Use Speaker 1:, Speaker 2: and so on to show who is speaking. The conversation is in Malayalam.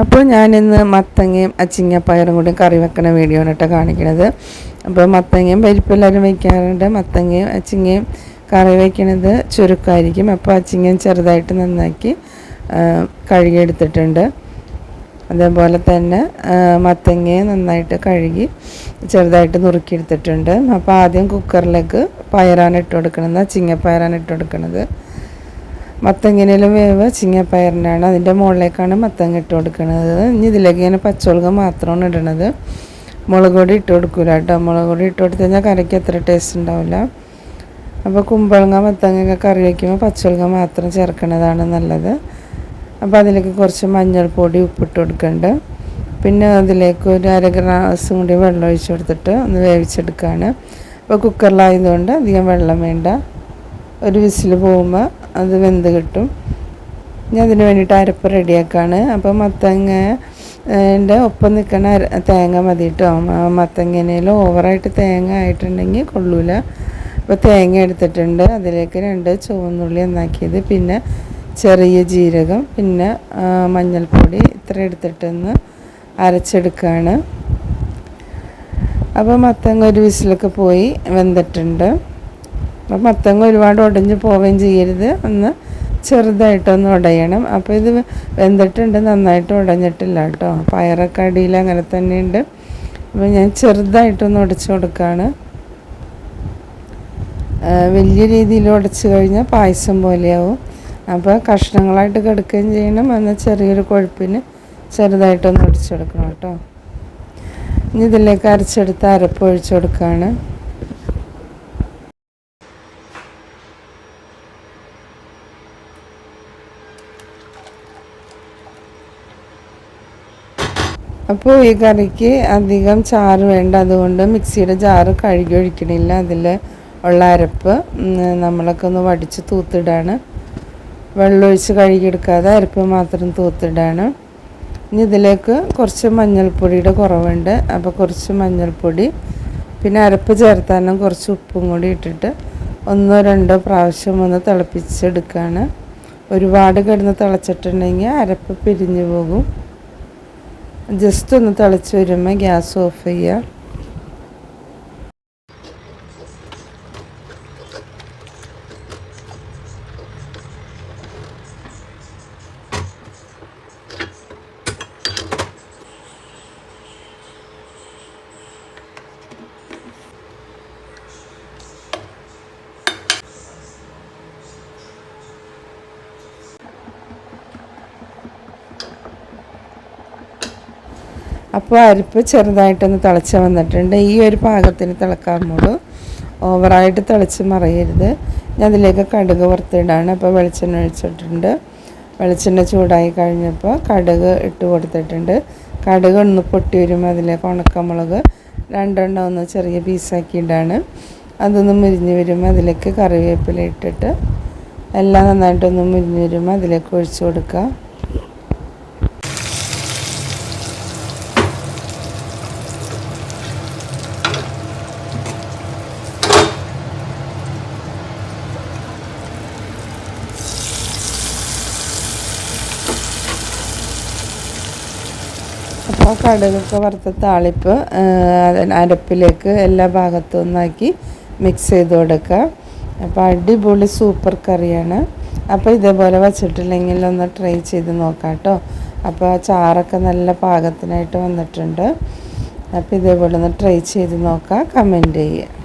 Speaker 1: അപ്പോൾ ഞാനിന്ന് മത്തങ്ങയും അച്ചിങ്ങപ്പയറും കൂടി കറി വെക്കണ വീഡിയോ ആണ് കാണിക്കണത്. അപ്പോൾ മത്തങ്ങയും പരിപ്പെല്ലാവരും വയ്ക്കാറുണ്ട്. മത്തങ്ങയും അച്ചിങ്ങയും കറി വയ്ക്കണത് ചുരുക്കമായിരിക്കും അപ്പോൾ അച്ചിങ്ങയും ചെറുതായിട്ട് നന്നാക്കി കഴുകിയെടുത്തിട്ടുണ്ട്. അതേപോലെ തന്നെ മത്തങ്ങയും നന്നായിട്ട് കഴുകി ചെറുതായിട്ട് നുറുക്കിയെടുത്തിട്ടുണ്ട്. അപ്പോൾ ആദ്യം കുക്കറിലേക്ക് പയറാണ് ഇട്ട് കൊടുക്കുന്നത് ചിങ്ങപ്പയറാണ് ഇട്ട് കൊടുക്കുന്നത് മത്തങ്ങനയിലും വേവ് ചിങ്ങപ്പയറിനാണ് അതിന്റെ മുകളിലേക്കാണ് മത്തങ്ങ ഇട്ട് കൊടുക്കുന്നത് ഇനി ഇതിലേക്ക് ഇങ്ങനെ പച്ചമുളക് മാത്രമാണ് ഇടണത്. മുളക് പൊടി ഇട്ട് കൊടുക്കില്ല കേട്ടോ. മുളക് പൊടി ഇട്ട് കൊടുത്തു കഴിഞ്ഞാൽ കറിക്ക് അത്ര ടേസ്റ്റ് ഉണ്ടാവില്ല. അപ്പോൾ കുമ്പളങ്ങ മത്തങ്ങ കറി വയ്ക്കുമ്പോൾ പച്ചമുളക് മാത്രം ചേർക്കുന്നതാണ് നല്ലത്. അപ്പോൾ അതിലേക്ക് കുറച്ച് മഞ്ഞൾപ്പൊടി ഉപ്പിട്ട് കൊടുക്കുന്നുണ്ട് പിന്നെ അതിലേക്ക് ഒരു അര ഗ്ലാസും കൂടി വെള്ളം ഒഴിച്ച് കൊടുത്തിട്ട് ഒന്ന് വേവിച്ചെടുക്കുകയാണ് അപ്പോൾ കുക്കറിലായതുകൊണ്ട് അധികം വെള്ളം വേണ്ട. ഒരു വിസിൽ പോകുമ്പോൾ അത് വെന്ത് കിട്ടും. ഞാൻ അതിന് വേണ്ടിയിട്ട് അരപ്പ് റെഡിയാക്കാണ്. അപ്പോൾ മത്തങ്ങ എന്റെ ഒപ്പം നിൽക്കണ തേങ്ങ മതി കേട്ടോ മത്തങ്ങനയിൽ ഓവറായിട്ട് തേങ്ങ ആയിട്ടുണ്ടെങ്കിൽ കൊള്ളൂല. അപ്പോൾ തേങ്ങ എടുത്തിട്ടുണ്ട്. അതിലേക്ക് രണ്ട് ചുവന്നുള്ളി എന്നാക്കിയത് പിന്നെ ചെറിയ ജീരകം പിന്നെ മഞ്ഞൾപ്പൊടി ഇത്ര എടുത്തിട്ടൊന്ന് അരച്ചെടുക്കുകയാണ് അപ്പോൾ മത്തങ്ങ ഒരു വിസിലൊക്കെ പോയി വെന്തിട്ടുണ്ട്. അപ്പം മത്തങ്ങ ഒരുപാട് ഉടഞ്ഞു പോവുകയും ചെയ്യരുത്. ഒന്ന് ചെറുതായിട്ടൊന്ന് ഉടയണം. അപ്പോൾ ഇത് വെന്തിട്ടുണ്ട്. നന്നായിട്ട് ഉടഞ്ഞിട്ടില്ല കേട്ടോ. പയറൊക്കെ അടിയിൽ അങ്ങനെ തന്നെയുണ്ട്. അപ്പോൾ ഞാൻ ചെറുതായിട്ടൊന്ന് ഉടച്ചു കൊടുക്കുകയാണ്. വലിയ രീതിയിൽ ഉടച്ചു കഴിഞ്ഞാൽ പായസം പോലെയാവും. അപ്പോൾ കഷ്ണങ്ങളായിട്ട് കിടക്കുകയും ചെയ്യണം. എന്നാൽ ചെറിയൊരു കൊഴുപ്പിന് ചെറുതായിട്ടൊന്ന് ഒടിച്ചെടുക്കണം കേട്ടോ. ഇനി ഇതിലേക്ക് അരച്ചെടുത്ത് അരപ്പ് ഒഴിച്ചു കൊടുക്കുകയാണ്. അപ്പോൾ ഈ കറിക്ക് അധികം ചാറ് വേണ്ട. അതുകൊണ്ട് മിക്സിയുടെ ജാറ് കഴുകി ഒഴിക്കണില്ല. അതിൽ ഉള്ള അരപ്പ് നമ്മളൊക്കെ ഒന്ന് വടിച്ച് തൂത്തിടാണ്. വെള്ളമൊഴിച്ച് കഴുകിയെടുക്കാതെ അരപ്പ് മാത്രം തൂത്തിടാണ്. ഇനി ഇതിലേക്ക് കുറച്ച് മഞ്ഞൾപ്പൊടിയുടെ കുറവുണ്ട്. അപ്പോൾ കുറച്ച് മഞ്ഞൾപ്പൊടി പിന്നെ അരപ്പ് ചേർത്താനും കുറച്ച് ഉപ്പും കൂടി ഇട്ടിട്ട് ഒന്നോ രണ്ടോ പ്രാവശ്യം ഒന്ന് തിളപ്പിച്ചെടുക്കുകയാണ് ഒരുപാട് കിടന്ന് തിളച്ചിട്ടുണ്ടെങ്കിൽ അരപ്പ് പിരിഞ്ഞു പോകും. ജസ്റ്റ് ഒന്ന് തിളച്ച് വരുമ്പോൾ ഗ്യാസ് ഓഫ് ചെയ്യുക. അപ്പോൾ അരിപ്പ് ചെറുതായിട്ടൊന്ന് തിളച്ച് വന്നിട്ടുണ്ട്. ഈ ഒരു പാകത്തിന് തിളക്കാറുള്ളൂ ഓവറായിട്ട് തിളച്ച് മറിയരുത്. ഞാൻ അതിലേക്ക് കടുക് വറുത്തിടാണ്. അപ്പോൾ വെളിച്ചെണ്ണ ഒഴിച്ചിട്ടുണ്ട്. വെളിച്ചെണ്ണ ചൂടായി കഴിഞ്ഞപ്പോൾ കടുക് ഇട്ട് കൊടുത്തിട്ടുണ്ട്. കടുക് ഒന്ന് പൊട്ടി വരുമ്പോൾ അതിലേക്ക് ഉണക്കമുളക് രണ്ടെണ്ണം ഒന്ന് ചെറിയ പീസാക്കി ഇടാണ് അതൊന്ന് മുരിഞ്ഞ് വരുമ്പോൾ അതിലേക്ക് കറിവേപ്പില ഇട്ടിട്ട് എല്ലാം നന്നായിട്ടൊന്ന് മുരിഞ്ഞ് വരുമ്പോൾ അതിലേക്ക് ഒഴിച്ചു കൊടുക്കുക. അപ്പോൾ കടുകൊക്കെ വറുത്ത താളിപ്പ് അരപ്പിലേക്ക് എല്ലാ ഭാഗത്തും ഒന്നാക്കി മിക്സ് ചെയ്ത് കൊടുക്കുക. അപ്പോൾ അടിപൊളി സൂപ്പർ കറിയാണ്. അപ്പോൾ ഇതേപോലെ വച്ചിട്ടില്ലെങ്കിൽ ഒന്ന് ട്രൈ ചെയ്ത് നോക്കാം കേട്ടോ. അപ്പോൾ ചാറൊക്കെ നല്ല പാകത്തിനായിട്ട് വന്നിട്ടുണ്ട്. അപ്പോൾ ഇതേപോലെ ഒന്ന് ട്രൈ ചെയ്ത് നോക്കാം കമന്റ് ചെയ്യുക.